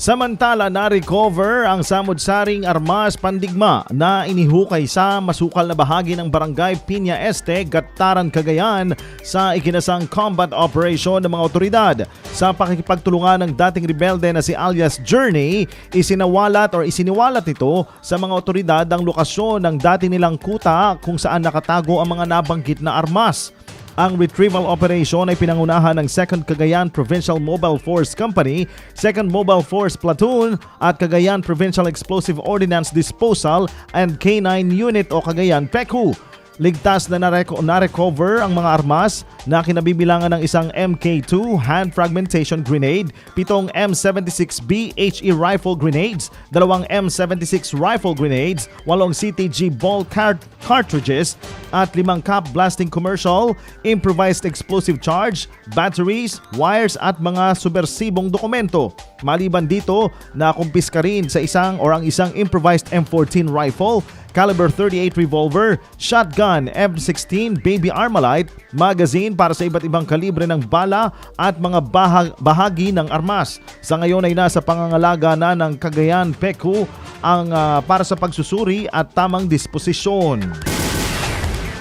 Samantala, na-recover ang samud-saring armas pandigma na inihukay sa masukal na bahagi ng barangay Piña Este, Gataran, Cagayan sa ikinasang combat operation ng mga otoridad. Sa pakikipagtulungan ng dating rebelde na si alias Journey, isinawalat or isiniwalat ito sa mga otoridad ang lokasyon ng dati nilang kuta kung saan nakatago ang mga nabanggit na armas. Ang retrieval operation ay pinangunahan ng 2nd Cagayan Provincial Mobile Force Company, 2nd Mobile Force Platoon at Cagayan Provincial Explosive Ordnance Disposal and K9 Unit o Cagayan PECU. Ligtas na nareco- na-recover ang mga armas na kinabibilangan ng isang MK2 hand fragmentation grenade, pitong M76B HE rifle grenades, dalawang M76 rifle grenades, walong CTG ball cart- cartridges, at limang cap blasting commercial, improvised explosive charge, batteries, wires at mga subversibong dokumento. Maliban dito, nakumpiska rin sa isang or ang isang improvised M14 rifle, caliber 38 revolver, shotgun, M16 baby Armalite, magazine para sa iba't ibang kalibre ng bala at mga bahag- bahagi ng armas. Sa ngayon ay nasa pangangalaga na ng Cagayan PECU ang ah, para sa pagsusuri at tamang disposisyon.